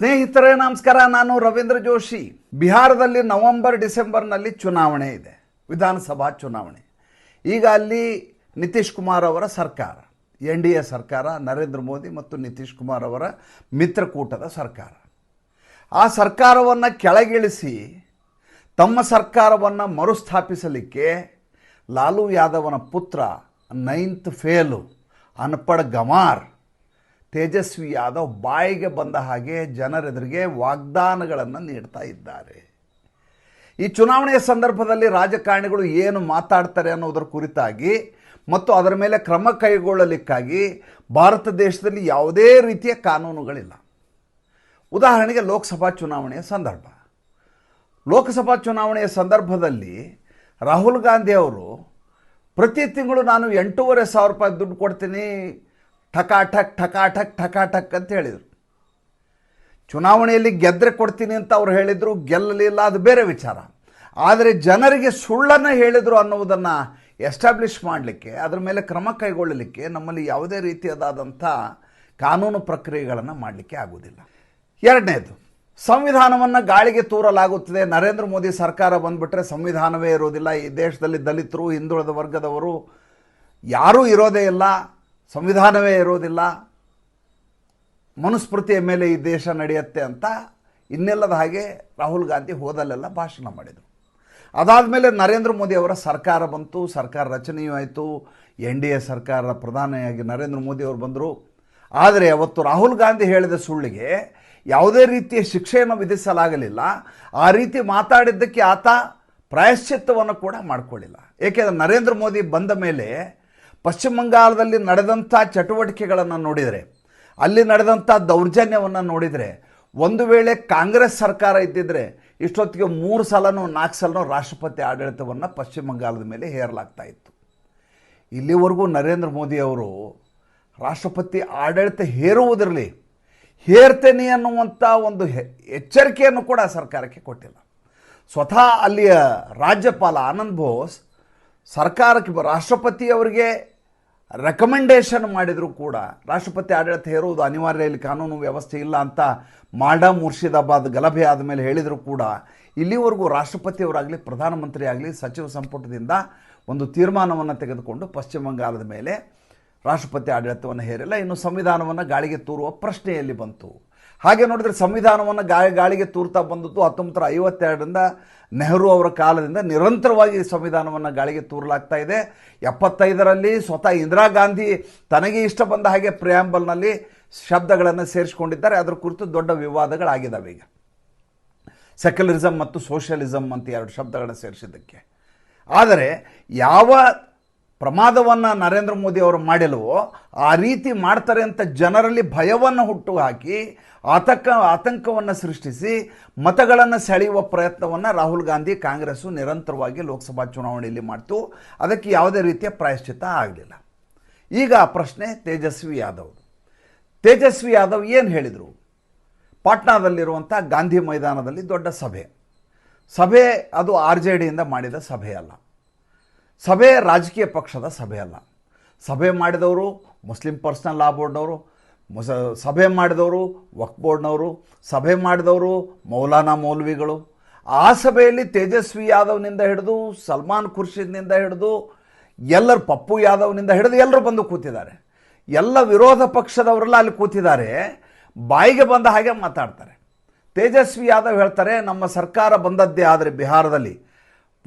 ಸ್ನೇಹಿತರೇ, ನಮಸ್ಕಾರ. ನಾನು ರವೀಂದ್ರ ಜೋಶಿ. ಬಿಹಾರದಲ್ಲಿ ನವೆಂಬರ್, ಡಿಸೆಂಬರ್ನಲ್ಲಿ ಚುನಾವಣೆ ಇದೆ. ವಿಧಾನಸಭಾ ಚುನಾವಣೆ. ಈಗ ಅಲ್ಲಿ ನಿತೀಶ್ ಕುಮಾರ್ ಅವರ ಸರ್ಕಾರ, ಎನ್ ಡಿ ಎ ಸರ್ಕಾರ, ನರೇಂದ್ರ ಮೋದಿ ಮತ್ತು ನಿತೀಶ್ ಕುಮಾರ್ ಅವರ ಮಿತ್ರಕೂಟದ ಸರ್ಕಾರ. ಆ ಸರ್ಕಾರವನ್ನು ಕೆಳಗಿಳಿಸಿ, ತಮ್ಮ ಸರ್ಕಾರವನ್ನು ಮರುಸ್ಥಾಪಿಸಲಿಕ್ಕೆ ಲಾಲು ಯಾದವನ ಪುತ್ರ ನೈನ್ತ್ ಫೇಲು, ಅನ್ಪಡ್ ಗಮಾರ್ ತೇಜಸ್ವಿ ಯಾದವ್ ಬಾಯಿಗೆ ಬಂದ ಹಾಗೆ ಜನರೆದುರಿಗೆ ವಾಗ್ದಾನಗಳನ್ನು ನೀಡ್ತಾ ಇದ್ದಾರೆ. ಈ ಚುನಾವಣೆಯ ಸಂದರ್ಭದಲ್ಲಿ ರಾಜಕಾರಣಿಗಳು ಏನು ಮಾತಾಡ್ತಾರೆ ಅನ್ನೋದರ ಕುರಿತಾಗಿ ಮತ್ತು ಅದರ ಮೇಲೆ ಕ್ರಮ ಕೈಗೊಳ್ಳಲಿಕ್ಕಾಗಿ ಭಾರತ ದೇಶದಲ್ಲಿ ಯಾವುದೇ ರೀತಿಯ ಕಾನೂನುಗಳಿಲ್ಲ. ಉದಾಹರಣೆಗೆ ಲೋಕಸಭಾ ಚುನಾವಣೆಯ ಸಂದರ್ಭ. ಲೋಕಸಭಾ ಚುನಾವಣೆಯ ಸಂದರ್ಭದಲ್ಲಿ ರಾಹುಲ್ ಗಾಂಧಿ ಅವರು, ಪ್ರತಿ ತಿಂಗಳು ನಾನು ಎಂಟೂವರೆ ಸಾವಿರ ರೂಪಾಯಿ ದುಡ್ಡು ಕೊಡ್ತೀನಿ ಠಕಾಠಕ್ ಠಕಾಠಕ್ ಠಕಾಠಕ್ ಅಂತ ಹೇಳಿದರು. ಚುನಾವಣೆಯಲ್ಲಿ ಗೆದ್ದರೆ ಕೊಡ್ತೀನಿ ಅಂತ ಅವ್ರು ಹೇಳಿದರು, ಗೆಲ್ಲಲಿಲ್ಲ ಅದು ಬೇರೆ ವಿಚಾರ. ಆದರೆ ಜನರಿಗೆ ಸುಳ್ಳನ್ನು ಹೇಳಿದರು ಅನ್ನುವುದನ್ನು ಎಸ್ಟಾಬ್ಲಿಷ್ ಮಾಡಲಿಕ್ಕೆ, ಅದರ ಮೇಲೆ ಕ್ರಮ ಕೈಗೊಳ್ಳಲಿಕ್ಕೆ ನಮ್ಮಲ್ಲಿ ಯಾವುದೇ ರೀತಿಯದಾದಂಥ ಕಾನೂನು ಪ್ರಕ್ರಿಯೆಗಳನ್ನು ಮಾಡಲಿಕ್ಕೆ ಆಗುವುದಿಲ್ಲ. ಎರಡನೇದು, ಸಂವಿಧಾನವನ್ನು ಗಾಳಿಗೆ ತೂರಲಾಗುತ್ತದೆ. ನರೇಂದ್ರ ಮೋದಿ ಸರ್ಕಾರ ಬಂದುಬಿಟ್ರೆ ಸಂವಿಧಾನವೇ ಇರೋದಿಲ್ಲ ಈ ದೇಶದಲ್ಲಿ ದಲಿತರು, ಹಿಂದುಳಿದ ವರ್ಗದವರು ಯಾರೂ ಇರೋದೇ ಇಲ್ಲ. ಸಂವಿಧಾನವೇ ಇರೋದಿಲ್ಲ. ಮನುಸ್ಮೃತಿಯ ಮೇಲೆ ಈ ದೇಶ ನಡೆಯುತ್ತೆ ಅಂತ ಇನ್ನೆಲ್ಲದ ಹಾಗೆ ರಾಹುಲ್ ಗಾಂಧಿ ಹೋದಲ್ಲೆಲ್ಲ ಭಾಷಣ ಮಾಡಿದರು. ಅದಾದಮೇಲೆ ನರೇಂದ್ರ ಮೋದಿ ಅವರ ಸರ್ಕಾರ ಬಂತು, ಸರ್ಕಾರ ರಚನೆಯೂ ಆಯಿತು, ಎನ್ ಡಿ ಎ ಸರ್ಕಾರ ಪ್ರಧಾನಿಯಾಗಿ ನರೇಂದ್ರ ಮೋದಿ ಅವರು ಬಂದರು. ಆದರೆ ಅವತ್ತು ರಾಹುಲ್ ಗಾಂಧಿ ಹೇಳಿದ ಸುಳ್ಳಿಗೆ ಯಾವುದೇ ರೀತಿಯ ಶಿಕ್ಷೆಯನ್ನು ವಿಧಿಸಲಾಗಲಿಲ್ಲ. ಆ ರೀತಿ ಮಾತಾಡಿದ್ದಕ್ಕೆ ಆತ ಪ್ರಾಯಶ್ಚಿತ್ತವನ್ನು ಕೂಡ ಮಾಡಿಕೊಳ್ಳಿಲ್ಲ. ಏಕೆಂದರೆ ನರೇಂದ್ರ ಮೋದಿ ಬಂದ ಮೇಲೆ ಪಶ್ಚಿಮ ಬಂಗಾಳದಲ್ಲಿ ನಡೆದಂಥ ಚಟುವಟಿಕೆಗಳನ್ನು ನೋಡಿದರೆ, ಅಲ್ಲಿ ನಡೆದಂಥ ದೌರ್ಜನ್ಯವನ್ನು ನೋಡಿದರೆ, ಒಂದು ವೇಳೆ ಕಾಂಗ್ರೆಸ್ ಸರ್ಕಾರ ಇದ್ದಿದ್ದರೆ ಇಷ್ಟೊತ್ತಿಗೆ ಮೂರು ಸಲನೂ, ನಾಲ್ಕು ಸಲನೂ ರಾಷ್ಟ್ರಪತಿ ಆಡಳಿತವನ್ನು ಪಶ್ಚಿಮ ಬಂಗಾಳದ ಮೇಲೆ ಹೇರಲಾಗ್ತಾ ಇತ್ತು. ಇಲ್ಲಿವರೆಗೂ ನರೇಂದ್ರ ಮೋದಿ ಅವರು ರಾಷ್ಟ್ರಪತಿ ಆಡಳಿತ ಹೇರುವುದರಲ್ಲಿ ಹೇರ್ತೇನೆ ಅನ್ನುವಂಥ ಒಂದು ಎಚ್ಚರಿಕೆಯನ್ನು ಕೂಡ ಸರ್ಕಾರಕ್ಕೆ ಕೊಟ್ಟಿಲ್ಲ. ಸ್ವತಃ ಅಲ್ಲಿಯ ರಾಜ್ಯಪಾಲ ಆನಂದ್ ಬೋಸ್ ಸರ್ಕಾರಕ್ಕೆ ರಾಷ್ಟ್ರಪತಿಯವರಿಗೆ ರೆಕಮೆಂಡೇಶನ್ ಮಾಡಿದರೂ ಕೂಡ. ರಾಷ್ಟ್ರಪತಿ ಆಡಳಿತ ಹೇರುವುದು ಅನಿವಾರ್ಯ, ಇಲ್ಲಿ ಕಾನೂನು ವ್ಯವಸ್ಥೆ ಇಲ್ಲ ಅಂತ ಮಾಡ ಮುರ್ಷಿದಾಬಾದ್ ಗಲಭೆ ಆದಮೇಲೆ ಹೇಳಿದರೂ ಕೂಡ. ಇಲ್ಲಿವರೆಗೂ ರಾಷ್ಟ್ರಪತಿಯವರಾಗಲಿ ಪ್ರಧಾನಮಂತ್ರಿ ಆಗಲಿ, ಸಚಿವ ಸಂಪುಟದಿಂದ ಒಂದು ತೀರ್ಮಾನವನ್ನು ತೆಗೆದುಕೊಂಡು ಪಶ್ಚಿಮ ಬಂಗಾಳದ ಮೇಲೆ ರಾಷ್ಟ್ರಪತಿ ಆಡಳಿತವನ್ನು ಹೇರಿಲ್ಲ. ಇನ್ನು ಸಂವಿಧಾನವನ್ನು ಗಾಳಿಗೆ ತೂರುವ ಪ್ರಶ್ನೆಯಲ್ಲಿ ಬಂತು. ಹಾಗೆ ನೋಡಿದರೆ ಸಂವಿಧಾನವನ್ನು ಗಾಳಿ ಗಾಳಿಗೆ ತೂರ್ತಾ ಬಂದದ್ದು ಹತ್ತೊಂಬತ್ತರ ಐವತ್ತೆರಡರಿಂದ ನೆಹರು ಅವರ ಕಾಲದಿಂದ ನಿರಂತರವಾಗಿ ಸಂವಿಧಾನವನ್ನು ಗಾಳಿಗೆ ತೂರಲಾಗ್ತಾ ಇದೆ. ಎಪ್ಪತ್ತೈದರಲ್ಲಿ ಸ್ವತಃ ಇಂದಿರಾ ಗಾಂಧಿ ತನಗೆ ಇಷ್ಟ ಬಂದ ಹಾಗೆ ಪ್ರಿಯಾಂಬಲ್ನಲ್ಲಿ ಶಬ್ದಗಳನ್ನು ಸೇರಿಸ್ಕೊಂಡಿದ್ದಾರೆ. ಅದರ ಕುರಿತು ದೊಡ್ಡ ವಿವಾದಗಳಾಗಿದ್ದಾವೆ ಈಗ. ಸೆಕ್ಯುಲರಿಸಮ್ ಮತ್ತು ಸೋಷಿಯಲಿಸಮ್ ಅಂತ ಎರಡು ಶಬ್ದಗಳನ್ನು ಸೇರಿಸಿದ್ದಕ್ಕೆ. ಆದರೆ ಯಾವ ಪ್ರಮಾದವನ್ನು ನರೇಂದ್ರ ಮೋದಿ ಅವರು ಮಾಡಿಲ್ವೋ, ಆ ರೀತಿ ಮಾಡ್ತಾರೆ ಅಂತ ಜನರಲ್ಲಿ ಭಯವನ್ನು ಹುಟ್ಟು ಹಾಕಿ ಆತಂಕ, ಆತಂಕವನ್ನು ಸೃಷ್ಟಿಸಿ, ಮತಗಳನ್ನು ಸೆಳೆಯುವ ಪ್ರಯತ್ನವನ್ನು ರಾಹುಲ್ ಗಾಂಧಿ ಕಾಂಗ್ರೆಸ್ಸು ನಿರಂತರವಾಗಿ ಲೋಕಸಭಾ ಚುನಾವಣೆಯಲ್ಲಿ ಮಾಡ್ತು. ಅದಕ್ಕೆ ಯಾವುದೇ ರೀತಿಯ ಪ್ರಾಯಶ್ಚಿತ್ತ ಆಗಲಿಲ್ಲ. ಈಗ ಪ್ರಶ್ನೆ ತೇಜಸ್ವಿ ಯಾದವ್. ತೇಜಸ್ವಿ ಯಾದವ್ ಏನು ಹೇಳಿದರು? ಪಾಟ್ನಾದಲ್ಲಿರುವಂಥ ಗಾಂಧಿ ಮೈದಾನದಲ್ಲಿ ದೊಡ್ಡ ಸಭೆ. ಸಭೆ ಅದು ಆರ್ ಜೆ ಡಿಯಿಂದ ಮಾಡಿದ ಸಭೆ ಅಲ್ಲ ಸಭೆ ರಾಜಕೀಯ ಪಕ್ಷದ ಸಭೆ ಅಲ್ಲ. ಸಭೆ ಮಾಡಿದವರು ಮುಸ್ಲಿಂ ಪರ್ಸನಲ್ ಲಾ ಬೋರ್ಡ್ನವರು, ಮುಸ, ಸಭೆ ಮಾಡಿದವರು ವಕ್ ಬೋರ್ಡ್ನವರು, ಸಭೆ ಮಾಡಿದವರು ಮೌಲಾನಾ ಮೌಲ್ವಿಗಳು. ಆ ಸಭೆಯಲ್ಲಿ ತೇಜಸ್ವಿ ಯಾದವ್ನಿಂದ ಹಿಡಿದು, ಸಲ್ಮಾನ್ ಖುರ್ಷಿದ್ನಿಂದ ಹಿಡಿದು, ಎಲ್ಲರೂ ಪಪ್ಪು ಯಾದವ್ನಿಂದ ಹಿಡಿದು ಎಲ್ಲರೂ ಬಂದು ಕೂತಿದ್ದಾರೆ. ಎಲ್ಲ ವಿರೋಧ ಪಕ್ಷದವರೆಲ್ಲ ಅಲ್ಲಿ ಕೂತಿದ್ದಾರೆ. ಬಾಯಿಗೆ ಬಂದ ಹಾಗೆ ಮಾತಾಡ್ತಾರೆ. ತೇಜಸ್ವಿ ಯಾದವ್ ಹೇಳ್ತಾರೆ, ನಮ್ಮ ಸರ್ಕಾರ ಬಂದದ್ದೇ ಆದರೆ ಬಿಹಾರದಲ್ಲಿ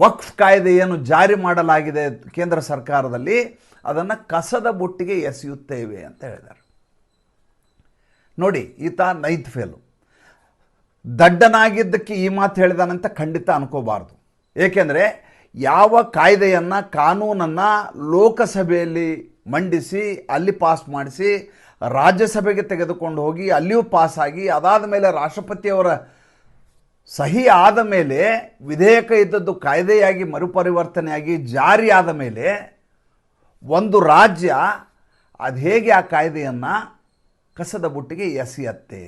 ವಕ್ಫ್ ಕಾಯ್ದೆ ಏನು ಜಾರಿ ಮಾಡಲಾಗಿದೆ ಕೇಂದ್ರ ಸರ್ಕಾರದಲ್ಲಿ, ಅದನ್ನು ಕಸದ ಬುಟ್ಟಿಗೆ ಎಸೆಯುತ್ತೇವೆ ಅಂತ ಹೇಳಿದ್ದಾರೆ. ನೋಡಿ, ಈತ ನೈತ್ ಫೇಲು. ದಡ್ಡನಾಗಿದ್ದಕ್ಕೆ ಈ ಮಾತು ಹೇಳಿದಾನಂತ ಖಂಡಿತ ಅನ್ಕೋಬಾರ್ದು. ಏಕೆಂದರೆ, ಯಾವ ಕಾಯ್ದೆಯನ್ನು, ಕಾನೂನನ್ನು ಲೋಕಸಭೆಯಲ್ಲಿ ಮಂಡಿಸಿ, ಅಲ್ಲಿ ಪಾಸ್ ಮಾಡಿಸಿ, ರಾಜ್ಯಸಭೆಗೆ ತೆಗೆದುಕೊಂಡು ಹೋಗಿ, ಅಲ್ಲಿಯೂ ಪಾಸಾಗಿ ಅದಾದ ಮೇಲೆ ರಾಷ್ಟ್ರಪತಿಯವರ ಸಹಿ ಆದ ಮೇಲೆ, ವಿಧೇಯಕ ಇದ್ದದ್ದು ಕಾಯ್ದೆಯಾಗಿ, ಮರುಪರಿವರ್ತನೆಯಾಗಿ ಜಾರಿಯಾದ ಮೇಲೆ ಒಂದು ರಾಜ್ಯ ಅದು ಹೇಗೆ ಆ ಕಾಯ್ದೆಯನ್ನು ಕಸದ ಬುಟ್ಟಿಗೆ ಎಸೆಯತ್ತೆ?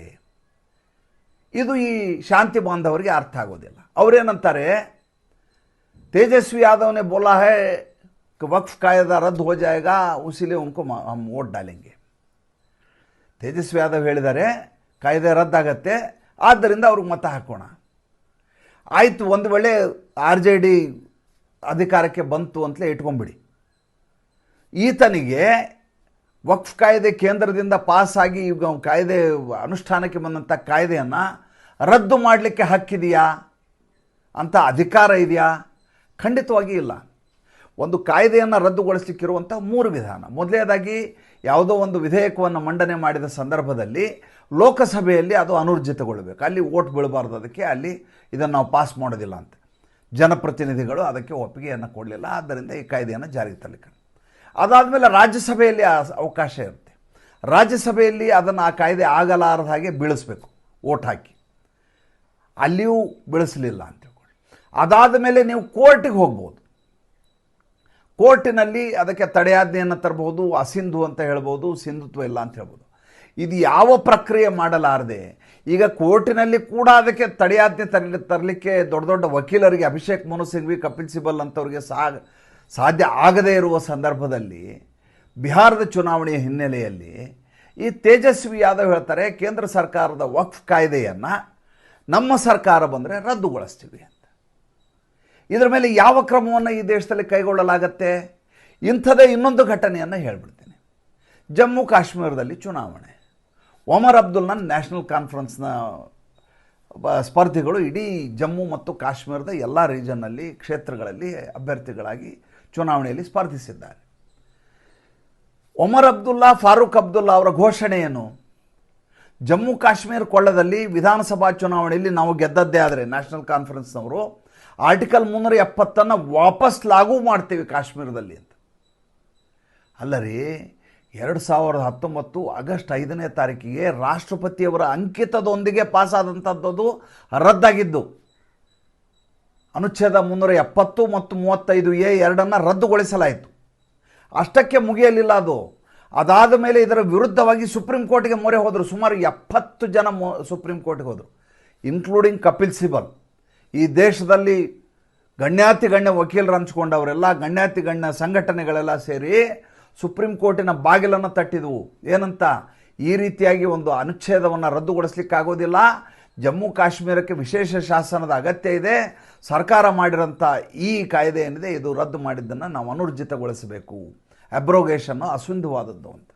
ಇದು ಈ ಶಾಂತಿ ಬಾಂಧವರಿಗೆ ಅರ್ಥ ಆಗೋದಿಲ್ಲ. ಅವರೇನಂತಾರೆ ತೇಜಸ್ವಿ ಯಾದವ್ನೇ ಬೋಲಾ ಹೇ, ವಕ್ಫ್ ಕಾಯ್ದೆ ರದ್ದು ಹೋ ಜಾಯೇಗಾ, ಉಸಿಲೆ ಉಂಕು ಓಟ್ ಡಾಲಿಂಗೆ. ತೇಜಸ್ವಿ ಯಾದವ್ ಹೇಳಿದ್ದಾರೆ ಕಾಯ್ದೆ ರದ್ದಾಗತ್ತೆ, ಆದ್ದರಿಂದ ಅವ್ರಿಗೆ ಮತ ಹಾಕೋಣ. ಆಯಿತು, ಒಂದು ವೇಳೆ ಆರ್ ಜೆ ಡಿ ಅಧಿಕಾರಕ್ಕೆ ಬಂತು ಅಂತಲೇ ಇಟ್ಕೊಂಬಿಡಿ ಈತನಿಗೆ ವಕ್ಫ್ ಕಾಯ್ದೆ ಕೇಂದ್ರದಿಂದ ಪಾಸಾಗಿ ಈಗ ಕಾಯ್ದೆ ಅನುಷ್ಠಾನಕ್ಕೆ ಬಂದಂಥ ಕಾಯ್ದೆಯನ್ನು ರದ್ದು ಮಾಡಲಿಕ್ಕೆ ಹಕ್ಕಿದೆಯಾ? ಅಂತ ಅಧಿಕಾರ ಇದೆಯಾ? ಖಂಡಿತವಾಗಿ ಇಲ್ಲ. ಒಂದು ಕಾಯ್ದೆಯನ್ನು ರದ್ದುಗೊಳಿಸಲಿಕ್ಕಿರುವಂಥ ಮೂರು ವಿಧಾನ. ಮೊದಲನೇದಾಗಿ ಯಾವುದೋ ಒಂದು ವಿಧೇಯಕವನ್ನು ಮಂಡನೆ ಮಾಡಿದ ಸಂದರ್ಭದಲ್ಲಿ ಲೋಕಸಭೆಯಲ್ಲಿ ಅದು ಅನೂರ್ಜಿತಗೊಳ್ಳಬೇಕು. ಅಲ್ಲಿ ಓಟ್ ಬೀಳಬಾರ್ದು ಅದಕ್ಕೆ, ಅಲ್ಲಿ ಇದನ್ನು ನಾವು ಪಾಸ್ ಮಾಡೋದಿಲ್ಲ ಅಂತ. ಜನಪ್ರತಿನಿಧಿಗಳು ಅದಕ್ಕೆ ಒಪ್ಪಿಗೆಯನ್ನು ಕೊಡಲಿಲ್ಲ. ಆದ್ದರಿಂದ ಈ ಕಾಯ್ದೆಯನ್ನು ಜಾರಿಗೆ ತರಲಿಕ್ಕೆ. ಅದಾದಮೇಲೆ ರಾಜ್ಯಸಭೆಯಲ್ಲಿ ಆ ಅವಕಾಶ ಇರುತ್ತೆ. ರಾಜ್ಯಸಭೆಯಲ್ಲಿ ಅದನ್ನು ಆ ಕಾಯ್ದೆ ಆಗಲಾರದ ಹಾಗೆ ಬೀಳಿಸ್ಬೇಕು. ಓಟ್ ಹಾಕಿ. ಅಲ್ಲಿಯೂ ಬೆಳೆಸಲಿಲ್ಲ ಅಂತ ತಿಳ್ಕೊಳ್ಳಿ ಅದಾದ ಮೇಲೆ ನೀವು ಕೋರ್ಟಿಗೆ ಹೋಗ್ಬೋದು. ಕೋರ್ಟಿನಲ್ಲಿ ಅದಕ್ಕೆ ತಡೆಯಾಜ್ಞೆಯನ್ನು ತರಬಹುದು, ಅಸಿಂಧು ಅಂತ ಹೇಳ್ಬೋದು, ಸಿಂಧುತ್ವ ಇಲ್ಲ ಅಂತ ಹೇಳ್ಬೋದು. ಇದು ಯಾವ ಪ್ರಕ್ರಿಯೆ ಮಾಡಲಾರದೆ? ಈಗ ಕೋರ್ಟಿನಲ್ಲಿ ಕೂಡ ಅದಕ್ಕೆ ತಡೆಯಾಜ್ಞೆ ತರಲಿ, ತರಲಿಕ್ಕೆ ದೊಡ್ಡ ದೊಡ್ಡ ವಕೀಲರಿಗೆ ಅಭಿಷೇಕ್ ಮನು ಸಿಂಘ್ವಿ, ಕಪಿಲ್ ಸಿಬಲ್ ಅಂಥವ್ರಿಗೆ ಸಾ ಸಾಧ್ಯ ಆಗದೇ ಇರುವ ಸಂದರ್ಭದಲ್ಲಿ ಬಿಹಾರದ ಚುನಾವಣೆಯ ಹಿನ್ನೆಲೆಯಲ್ಲಿ ಈ ತೇಜಸ್ವಿ ಯಾದವ್ ಹೇಳ್ತಾರೆ, ಕೇಂದ್ರ ಸರ್ಕಾರದ ವಕ್ಫ್ ಕಾಯ್ದೆಯನ್ನು ನಮ್ಮ ಸರ್ಕಾರ ಬಂದರೆ ರದ್ದುಗೊಳಿಸ್ತೀವಿ ಅಂತ. ಇದರ ಮೇಲೆ ಯಾವ ಕ್ರಮವನ್ನು ಈ ದೇಶದಲ್ಲಿ ಕೈಗೊಳ್ಳಲಾಗತ್ತೆ? ಇಂಥದೇ ಇನ್ನೊಂದು ಘಟನೆಯನ್ನು ಹೇಳ್ಬಿಡ್ತೀನಿ. ಜಮ್ಮು ಕಾಶ್ಮೀರದಲ್ಲಿ ಚುನಾವಣೆ. ಒಮರ್ ಅಬ್ದುಲ್ನ ನ್ಯಾಷನಲ್ ಕಾನ್ಫರೆನ್ಸ್ನ ಸ್ಪರ್ಧಿಗಳು ಇಡೀ ಜಮ್ಮು ಮತ್ತು ಕಾಶ್ಮೀರದ ಎಲ್ಲ ರೀಜನ್ನಲ್ಲಿ, ಕ್ಷೇತ್ರಗಳಲ್ಲಿ ಅಭ್ಯರ್ಥಿಗಳಾಗಿ ಚುನಾವಣೆಯಲ್ಲಿ ಸ್ಪರ್ಧಿಸಿದ್ದಾರೆ. ಒಮರ್ ಅಬ್ದುಲ್ಲಾ, ಫಾರೂಕ್ ಅಬ್ದುಲ್ಲಾ ಅವರ ಘೋಷಣೆಯನ್ನು ಜಮ್ಮು ಕಾಶ್ಮೀರ ಕೊಳ್ಳದಲ್ಲಿ ವಿಧಾನಸಭಾ ಚುನಾವಣೆಯಲ್ಲಿ ನಾವು ಗೆದ್ದದ್ದೇ ಆದರೆ ನ್ಯಾಷನಲ್ ಕಾನ್ಫರೆನ್ಸ್ನವರು ಆರ್ಟಿಕಲ್ ಮುನ್ನೂರ ಎಪ್ಪತ್ತನ್ನು ವಾಪಸ್ ಲಾಗೂ ಮಾಡ್ತೀವಿ ಕಾಶ್ಮೀರದಲ್ಲಿ ಅಂತ. ಅಲ್ಲ ರೀ ಎರಡು ಸಾವಿರದ ಹತ್ತೊಂಬತ್ತು ಆಗಸ್ಟ್ ಐದನೇ ತಾರೀಕಿಗೆ ರಾಷ್ಟ್ರಪತಿಯವರ ಅಂಕಿತದೊಂದಿಗೆ ಪಾಸಾದಂಥದ್ದು ರದ್ದಾಗಿದ್ದು. ಅನುಚ್ಛೇದ ಮುನ್ನೂರ ಎಪ್ಪತ್ತು ಮತ್ತು ಮೂವತ್ತೈದು ಎ ಎರಡನ್ನು ರದ್ದುಗೊಳಿಸಲಾಯಿತು. ಅಷ್ಟಕ್ಕೆ ಮುಗಿಯಲಿಲ್ಲ ಅದು. ಅದಾದ ಮೇಲೆ ಇದರ ವಿರುದ್ಧವಾಗಿ ಸುಪ್ರೀಂ ಕೋರ್ಟ್ಗೆ ಮೊರೆ ಹೋದರು. ಸುಮಾರು ಎಪ್ಪತ್ತು ಜನ ಮೊ, ಸುಪ್ರೀಂ ಕೋರ್ಟ್ಗೆ ಹೋದರು. ಇನ್ಕ್ಲೂಡಿಂಗ್ ಕಪಿಲ್ ಸಿಬಲ್. ಈ ದೇಶದಲ್ಲಿ ಗಣ್ಯಾತಿ ಗಣ್ಯ ವಕೀಲರು ಹಂಚ್ಕೊಂಡವರೆಲ್ಲ ಗಣ್ಯಾತಿ ಗಣ್ಯ ಸಂಘಟನೆಗಳೆಲ್ಲ ಸೇರಿ ಸುಪ್ರೀಂ ಕೋರ್ಟಿನ ಬಾಗಿಲನ್ನು ತಟ್ಟಿದವು. ಏನಂತ? ಈ ರೀತಿಯಾಗಿ ಒಂದು ಅನುಚ್ಛೇದವನ್ನು ರದ್ದುಗೊಳಿಸ್ಲಿಕ್ಕಾಗೋದಿಲ್ಲ. ಜಮ್ಮು ಕಾಶ್ಮೀರಕ್ಕೆ ವಿಶೇಷ ಶಾಸನದ ಅಗತ್ಯ ಇದೆ. ಸರ್ಕಾರ ಮಾಡಿರೋಂಥ ಈ ಕಾಯ್ದೆ ಏನಿದೆ, ಇದು ರದ್ದು ಮಾಡಿದ್ದನ್ನು ನಾವು ಅನೂರ್ಜಿತಗೊಳಿಸಬೇಕು. ಅಬ್ರೋಗೇಷನ್ನು ಅಸಿಂಧುವಾದದ್ದು ಅಂತ.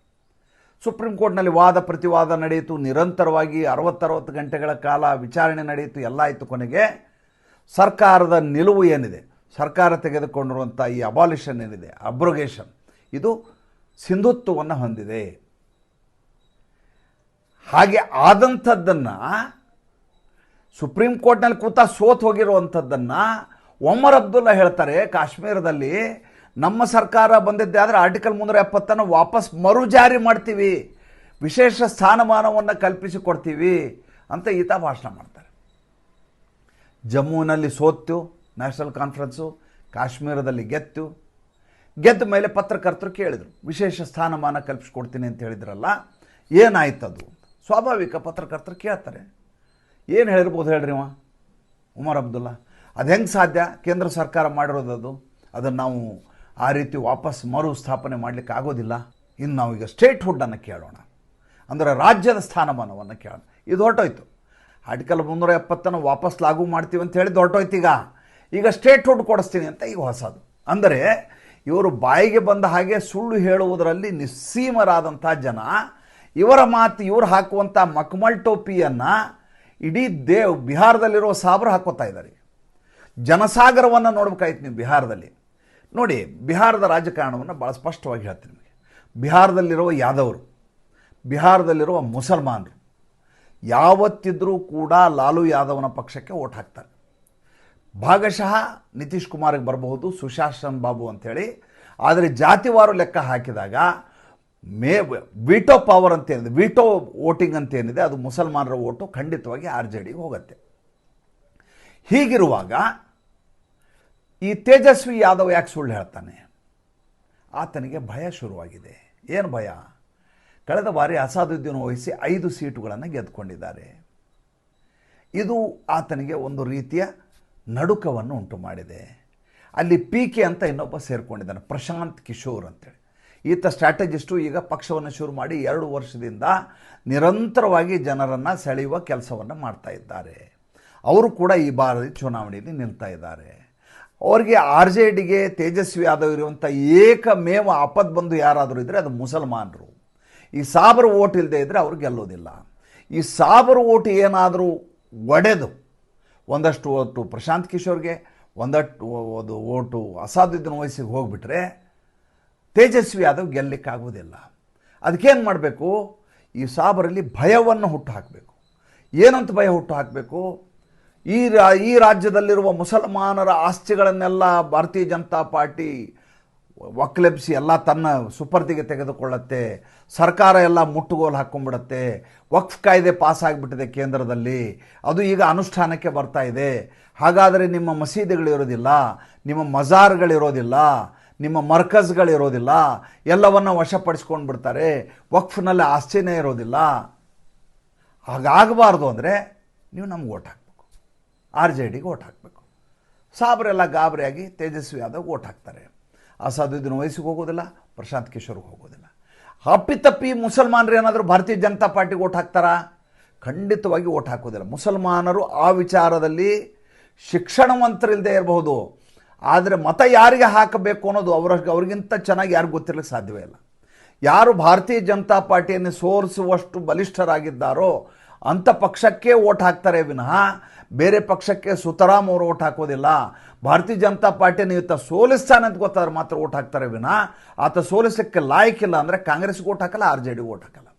ಸುಪ್ರೀಂ ಕೋರ್ಟ್ನಲ್ಲಿ ವಾದ ಪ್ರತಿವಾದ ನಡೆಯಿತು. ನಿರಂತರವಾಗಿ ಅರವತ್ತರವತ್ತು ಗಂಟೆಗಳ ಕಾಲ ವಿಚಾರಣೆ ನಡೆಯಿತು. ಎಲ್ಲ ಆಯಿತು ಕೊನೆಗೆ. ಸರ್ಕಾರದ ನಿಲುವು ಏನಿದೆ? ಸರ್ಕಾರ ತೆಗೆದುಕೊಂಡಿರುವಂಥ ಈ ಅಬಾಲಿಷನ್ ಏನಿದೆ? ಅಬ್ರೋಗೇಷನ್ ಇದು ಸಿಂಧುತ್ವವನ್ನು ಹೊಂದಿದೆ. ಹಾಗೆ ಆದಂಥದ್ದನ್ನು ಸುಪ್ರೀಂ ಕೋರ್ಟ್ನಲ್ಲಿ ಕೂತ ಸೋತ್ ಹೋಗಿರುವಂಥದ್ದನ್ನು ಒಮರ್ ಅಬ್ದುಲ್ಲಾ ಹೇಳ್ತಾರೆ ಕಾಶ್ಮೀರದಲ್ಲಿ, ನಮ್ಮ ಸರ್ಕಾರ ಬಂದಿದ್ದೆ ಆದರೆ ಆರ್ಟಿಕಲ್ ಮುನ್ನೂರ ಎಪ್ಪತ್ತನ್ನು ವಾಪಸ್ ಮರುಜಾರಿ ಮಾಡ್ತೀವಿ, ವಿಶೇಷ ಸ್ಥಾನಮಾನವನ್ನು ಕಲ್ಪಿಸಿಕೊಡ್ತೀವಿ ಅಂತ ಈತ ಭಾಷಣ ಮಾಡ್ತಾರೆ. ಜಮ್ಮುವಿನಲ್ಲಿ ಸೋತು ನ್ಯಾಷನಲ್ ಕಾನ್ಫರೆನ್ಸು, ಕಾಶ್ಮೀರದಲ್ಲಿ ಗೆತ್ತು ಗೆದ್ದ ಮೇಲೆ ಪತ್ರಕರ್ತರು ಕೇಳಿದರು. ವಿಶೇಷ ಸ್ಥಾನಮಾನ ಕಲ್ಪಿಸ್ಕೊಡ್ತೀನಿ ಅಂತ ಹೇಳಿದ್ರಲ್ಲ ಏನಾಯ್ತದು ಸ್ವಾಭಾವಿಕ ಪತ್ರಕರ್ತರು ಕೇಳ್ತಾರೆ. ಏನು ಹೇಳಿರ್ಬೋದು ಹೇಳ್ರಿ ಅವ? ಉಮರ್ ಅಬ್ದುಲ್ಲಾ. ಅದು ಹೆಂಗೆ ಸಾಧ್ಯ? ಕೇಂದ್ರ ಸರ್ಕಾರ ಮಾಡಿರೋದದು ಅದನ್ನು ನಾವು ಆ ರೀತಿ ವಾಪಸ್ ಮರು ಸ್ಥಾಪನೆ ಮಾಡಲಿಕ್ಕೆ ಆಗೋದಿಲ್ಲ. ಇನ್ನು ನಾವೀಗ ಸ್ಟೇಟ್ ಹುಡ್ಡನ್ನು ಕೇಳೋಣ. ಅಂದರೆ ರಾಜ್ಯದ ಸ್ಥಾನಮಾನವನ್ನು ಕೇಳೋಣ. ಇದು ಹೊರಟೋಯ್ತು. ಆರ್ಟಿಕಲ್ ಮುನ್ನೂರ ಎಪ್ಪತ್ತನ್ನು ವಾಪಸ್ ಲಾಗು ಮಾಡ್ತೀವಿ ಅಂತ ಹೇಳಿದ್ದು ಹೊರಟೋಯ್ತು ಈಗ. ಈಗ ಸ್ಟೇಟ್ ಹುಡ್ ಕೊಡಿಸ್ತೀನಿ ಅಂತ ಈಗ ಹೊಸದು. ಅಂದರೆ ಇವರು ಬಾಯಿಗೆ ಬಂದ ಹಾಗೆ ಸುಳ್ಳು ಹೇಳುವುದರಲ್ಲಿ ನಿಸ್ಸೀಮರಾದಂಥ ಜನ. ಇವರ ಮಾತು ಇವರು ಹಾಕುವಂಥ ಮಕ್ಮಲ್ ಟೋಪಿಯನ್ನು ಇಡೀ ದೇವ್ ಬಿಹಾರದಲ್ಲಿರೋ ಸಾಬ್ರು ಹಾಕೋತಾ ಇದ್ದಾರೆ. ಜನಸಾಗರವನ್ನು ನೋಡ್ಬೇಕಾಯ್ತು ನೀವು ಬಿಹಾರದಲ್ಲಿ. ನೋಡಿ, ಬಿಹಾರದ ರಾಜಕಾರಣವನ್ನು ಭಾಳ ಸ್ಪಷ್ಟವಾಗಿ ಹೇಳ್ತೀನಿ ನಿಮಗೆ. ಬಿಹಾರದಲ್ಲಿರುವ ಯಾದವರು, ಬಿಹಾರದಲ್ಲಿರುವ ಮುಸಲ್ಮಾನರು, ಯಾವತ್ತಿದ್ರೂ ಕೂಡ ಲಾಲು ಯಾದವನ ಪಕ್ಷಕ್ಕೆ ಓಟ್ ಹಾಕ್ತಾರೆ. ಭಾಗಶಃ ನಿತೀಶ್ ಕುಮಾರ್ಗೆ ಬರಬಹುದು ಸುಶಾಸನ್ ಬಾಬು ಅಂಥೇಳಿ ಆದರೆ ಜಾತಿವಾರು ಲೆಕ್ಕ ಹಾಕಿದಾಗ ಮೇ ವಿಟೋ ಪವರ್ ಅಂತ ಏನಿದೆ, ವಿಟೋ ವೋಟಿಂಗ್ ಅಂತ ಏನಿದೆ, ಅದು ಮುಸಲ್ಮಾನರ ಓಟು ಖಂಡಿತವಾಗಿ ಆರ್ ಜೆ ಡಿಗೆ ಹೋಗುತ್ತೆ. ಹೀಗಿರುವಾಗ ಈ ತೇಜಸ್ವಿ ಯಾದವ್ ಯಾಕೆ ಸುಳ್ಳು ಹೇಳ್ತಾನೆ? ಆತನಿಗೆ ಭಯ ಶುರುವಾಗಿದೆ. ಏನು ಭಯ? ಕಳೆದ ಬಾರಿ ಅಸಾದುದ್ದೀನ್ ವಹಿಸಿ ಐದು ಸೀಟುಗಳನ್ನು ಗೆದ್ದುಕೊಂಡಿದ್ದಾರೆ ಇದು ಆತನಿಗೆ ಒಂದು ರೀತಿಯ ನಡುಕವನ್ನು ಉಂಟು ಮಾಡಿದೆ. ಅಲ್ಲಿ ಪಿ ಕೆ ಅಂತ ಇನ್ನೊಬ್ಬ ಸೇರಿಕೊಂಡಿದ್ದಾನೆ, ಪ್ರಶಾಂತ್ ಕಿಶೋರ್ ಅಂತೇಳಿ. ಈತ ಸ್ಟ್ರಾಟಜಿಸ್ಟು, ಈಗ ಪಕ್ಷವನ್ನು ಶುರು ಮಾಡಿ ಎರಡು ವರ್ಷದಿಂದ ನಿರಂತರವಾಗಿ ಜನರನ್ನು ಸೆಳೆಯುವ ಕೆಲಸವನ್ನು ಮಾಡ್ತಾ ಇದ್ದಾರೆ. ಅವರು ಕೂಡ ಈ ಬಾರಿ ಚುನಾವಣೆಯಲ್ಲಿ ನಿಲ್ತಾ ಇದ್ದಾರೆ. ಅವರಿಗೆ ಆರ್ ಜೆ ಡಿಗೆ ತೇಜಸ್ವಿ ಯಾದವ್ ಇರುವಂಥ ಏಕಮೇವ ಆಪದ್ ಬಂದು ಯಾರಾದರೂ ಇದ್ದರೆ ಅದು ಮುಸಲ್ಮಾನರು. ಈ ಸಾಬರು ಓಟ್ ಇಲ್ಲದೆ ಇದ್ದರೆ ಅವ್ರು ಗೆಲ್ಲೋದಿಲ್ಲ. ಈ ಸಾಬರು ಓಟ್ ಏನಾದರೂ ಒಡೆದು ಒಂದಷ್ಟು ಓಟು ಪ್ರಶಾಂತ್ ಕಿಶೋರ್ಗೆ ಒಂದಷ್ಟು ಒಂದು ಓಟು ಅಸಾಧ್ಯತನ ವಯಸ್ಸಿಗೆ ಹೋಗ್ಬಿಟ್ರೆ ತೇಜಸ್ವಿ ಯಾದವ್ ಗೆಲ್ಲಕ್ಕಾಗೋದಿಲ್ಲ ಅದಕ್ಕೇನು ಮಾಡಬೇಕು? ಈ ಸಾಬರಲ್ಲಿ ಭಯವನ್ನು ಹುಟ್ಟು ಹಾಕಬೇಕು ಏನಂತ ಭಯ ಹುಟ್ಟು ಹಾಕಬೇಕು ಈ ರಾ, ಈ ರಾಜ್ಯದಲ್ಲಿರುವ ಮುಸಲ್ಮಾನರ ಆಸ್ತಿಗಳನ್ನೆಲ್ಲ ಭಾರತೀಯ ಜನತಾ ಪಾರ್ಟಿ ಒಕ್ಕಲೆಬ್ಸಿ ಎಲ್ಲ ತನ್ನ ಸುಪರ್ದಿಗೆ ತೆಗೆದುಕೊಳ್ಳುತ್ತೆ. ಸರ್ಕಾರ ಎಲ್ಲ ಮುಟ್ಟುಗೋಲು ಹಾಕ್ಕೊಂಡ್ಬಿಡತ್ತೆ ವಕ್ಫ್ ಕಾಯ್ದೆ ಪಾಸ್ ಆಗಿಬಿಟ್ಟಿದೆ ಕೇಂದ್ರದಲ್ಲಿ. ಅದು ಈಗ ಅನುಷ್ಠಾನಕ್ಕೆ ಬರ್ತಾ ಇದೆ. ಹಾಗಾದರೆ ನಿಮ್ಮ ಮಸೀದಿಗಳಿರೋದಿಲ್ಲ ನಿಮ್ಮ ಮಜಾರ್ಗಳಿರೋದಿಲ್ಲ ನಿಮ್ಮ ಮರ್ಕಜ್ಗಳಿರೋದಿಲ್ಲ ಎಲ್ಲವನ್ನು ವಶಪಡಿಸ್ಕೊಂಡು ಬಿಡ್ತಾರೆ. ವಕ್ಫ್ನಲ್ಲಿ ಆಸ್ತಿನೇ ಇರೋದಿಲ್ಲ. ಹಾಗಾಗಬಾರ್ದು ಅಂದರೆ ನೀವು ನಮ್ಗೆ ಓಟ್ ಹಾಕಬೇಕು. ಆರ್ ಜೆ ಡಿಗೆ ಓಟ್ ಹಾಕಬೇಕು. ಸಾಬ್ರೆಲ್ಲ ಗಾಬರಿಯಾಗಿ ತೇಜಸ್ವಿ ಯಾದವ್ ಓಟ್ ಹಾಕ್ತಾರೆ. ಅಸಾದುದ್ದೀನ್ ವಯಸ್ಸಿಗೆ ಹೋಗೋದಿಲ್ಲ? ಪ್ರಶಾಂತ್ ಕಿಶೋರ್ಗೆ ಹೋಗೋದಿಲ್ಲ. ಅಪ್ಪಿತಪ್ಪಿ ಮುಸಲ್ಮಾನರು ಏನಾದರೂ ಭಾರತೀಯ ಜನತಾ ಪಾರ್ಟಿಗೆ ಓಟ್ ಹಾಕ್ತಾರಾ? ಖಂಡಿತವಾಗಿ ಓಟ್ ಹಾಕೋದಿಲ್ಲ. ಮುಸಲ್ಮಾನರು ಆ ವಿಚಾರದಲ್ಲಿ ಶಿಕ್ಷಣವಂತರಿಲ್ಲದೆ ಇರಬಹುದು. ಆದರೆ ಮತ ಯಾರಿಗೆ ಹಾಕಬೇಕು ಅನ್ನೋದು ಅವರ ಅವ್ರಿಗಿಂತ ಚೆನ್ನಾಗಿ ಯಾರಿಗೂ ಗೊತ್ತಿರಲಿಕ್ಕೆ ಸಾಧ್ಯವೇ ಇಲ್ಲ. ಯಾರು ಭಾರತೀಯ ಜನತಾ ಪಾರ್ಟಿಯನ್ನು ಸೋರಿಸುವಷ್ಟು ಬಲಿಷ್ಠರಾಗಿದ್ದಾರೋ ಅಂಥ ಪಕ್ಷಕ್ಕೆ ಓಟ್ ಹಾಕ್ತಾರೆ ವಿನಃ ಬೇರೆ ಪಕ್ಷಕ್ಕೆ ಸುತರಾಮ್ ಅವರು ಓಟ್ ಹಾಕೋದಿಲ್ಲ. ಭಾರತೀಯ ಜನತಾ ಪಾರ್ಟಿ ಇವತ್ತ ಸೋಲಿಸ್ತಾನೆ ಅಂತ ಗೊತ್ತಾದ್ರೆ ಮಾತ್ರ ಓಟ್ ಹಾಕ್ತಾರೆ ವಿನ. ಆತ ಸೋಲಿಸಲಿಕ್ಕೆ ಲಾಯಕ್ಕಿಲ್ಲ ಅಂದರೆ ಕಾಂಗ್ರೆಸ್ಗೆ ಓಟ್ ಹಾಕಲ್ಲ, ಆರ್ ಜೆ ಡಿಗೆ ಓಟ್ ಹಾಕಲ್ಲ.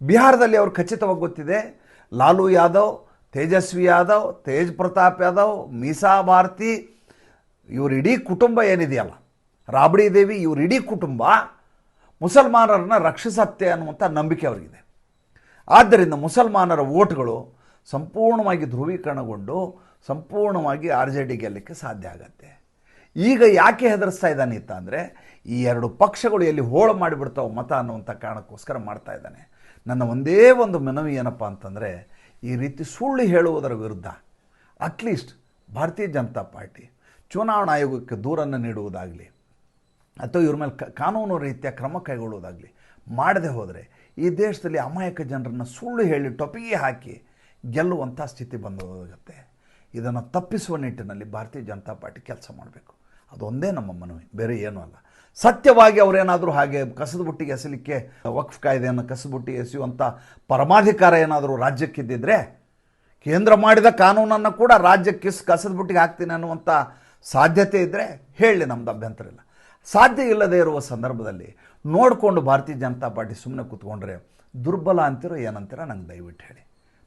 ಬಿಹಾರದಲ್ಲಿ ಅವ್ರು ಖಚಿತವಾಗಿ ಗೊತ್ತಿದೆ, ಲಾಲು ಯಾದವ್, ತೇಜಸ್ವಿ ಯಾದವ್, ತೇಜ್ ಪ್ರತಾಪ್ ಯಾದವ್, ಮೀಸಾ ಭಾರತಿ, ಇವ್ರ ಇಡೀ ಕುಟುಂಬ ಏನಿದೆಯಲ್ಲ, ರಾಬಡಿ ದೇವಿ, ಇವ್ರ ಇಡೀ ಕುಟುಂಬ ಮುಸಲ್ಮಾನರನ್ನ ರಕ್ಷಿಸತ್ತೆ ಅನ್ನುವಂಥ ನಂಬಿಕೆ ಅವರಿಗಿದೆ. ಆದ್ದರಿಂದ ಮುಸಲ್ಮಾನರ ಓಟ್ಗಳು ಸಂಪೂರ್ಣವಾಗಿ ಧ್ರುವೀಕರಣಗೊಂಡು ಸಂಪೂರ್ಣವಾಗಿ ಆರ್ ಜೆ ಡಿ ಗೆಲ್ಲಕ್ಕೆ ಸಾಧ್ಯ ಆಗತ್ತೆ. ಈಗ ಯಾಕೆ ಹೆದರಿಸ್ತಾ ಇದ್ದಾನೆ ಇತ್ತ ಅಂದರೆ, ಈ ಎರಡು ಪಕ್ಷಗಳು ಎಲ್ಲಿ ಹೋಳ ಮಾಡಿಬಿಡ್ತಾವೆ ಮತ ಅನ್ನುವಂಥ ಕಾರಣಕ್ಕೋಸ್ಕರ ಮಾಡ್ತಾ ಇದ್ದಾನೆ. ನನ್ನ ಒಂದೇ ಒಂದು ಮನವಿ ಏನಪ್ಪ ಅಂತಂದರೆ, ಈ ರೀತಿ ಸುಳ್ಳು ಹೇಳುವುದರ ವಿರುದ್ಧ ಅಟ್ಲೀಸ್ಟ್ ಭಾರತೀಯ ಜನತಾ ಪಾರ್ಟಿ ಚುನಾವಣಾ ಆಯೋಗಕ್ಕೆ ದೂರನ್ನು ನೀಡುವುದಾಗಲಿ, ಅಥವಾ ಇವ್ರ ಮೇಲೆ ಕಾನೂನು ರೀತಿಯ ಕ್ರಮ ಕೈಗೊಳ್ಳುವುದಾಗಲಿ ಮಾಡದೆ ಹೋದರೆ, ಈ ದೇಶದಲ್ಲಿ ಅಮಾಯಕ ಜನರನ್ನು ಸುಳ್ಳು ಹೇಳಿ ಟೊಪಿಗೆ ಹಾಕಿ ಗೆಲ್ಲುವಂಥ ಸ್ಥಿತಿ ಬಂದೋಗುತ್ತೆ ಇದನ್ನು ತಪ್ಪಿಸುವ ನಿಟ್ಟಿನಲ್ಲಿ ಭಾರತೀಯ ಜನತಾ ಪಾರ್ಟಿ ಕೆಲಸ ಮಾಡಬೇಕು. ಅದೊಂದೇ ನಮ್ಮ ಮನವಿ, ಬೇರೆ ಏನೂ ಅಲ್ಲ. ಸತ್ಯವಾಗಿ ಅವರೇನಾದರೂ ಹಾಗೆ ಕಸದ ಬುಟ್ಟಿಗೆ ಎಸಲಿಕ್ಕೆ ವಕ್ಫ್ ಕಾಯ್ದೆಯನ್ನು ಕಸದ ಬುಟ್ಟಿಗೆ ಎಸೆಯುವಂಥ ಪರಮಾಧಿಕಾರ ಏನಾದರೂ ರಾಜ್ಯಕ್ಕಿದ್ದಿದ್ರೆ, ಕೇಂದ್ರ ಮಾಡಿದ ಕಾನೂನನ್ನು ಕೂಡ ರಾಜ್ಯಕ್ಕೆ ಕಿಸ್ ಕಸದ ಬುಟ್ಟಿಗೆ ಹಾಕ್ತೀನಿ ಅನ್ನುವಂಥ ಸಾಧ್ಯತೆ ಇದ್ದರೆ ಹೇಳಿ, ನಮ್ದು ಅಭ್ಯಂತರ ಇಲ್ಲ. ಸಾಧ್ಯ ಇಲ್ಲದೇ ಇರುವ ಸಂದರ್ಭದಲ್ಲಿ ನೋಡಿಕೊಂಡು ಭಾರತೀಯ ಜನತಾ ಪಾರ್ಟಿ ಸುಮ್ಮನೆ ಕೂತ್ಕೊಂಡ್ರೆ ದುರ್ಬಲ ಅಂತಿರೋ ಏನಂತೀರ ನಂಗೆ ದಯವಿಟ್ಟು ಹೇಳಿ.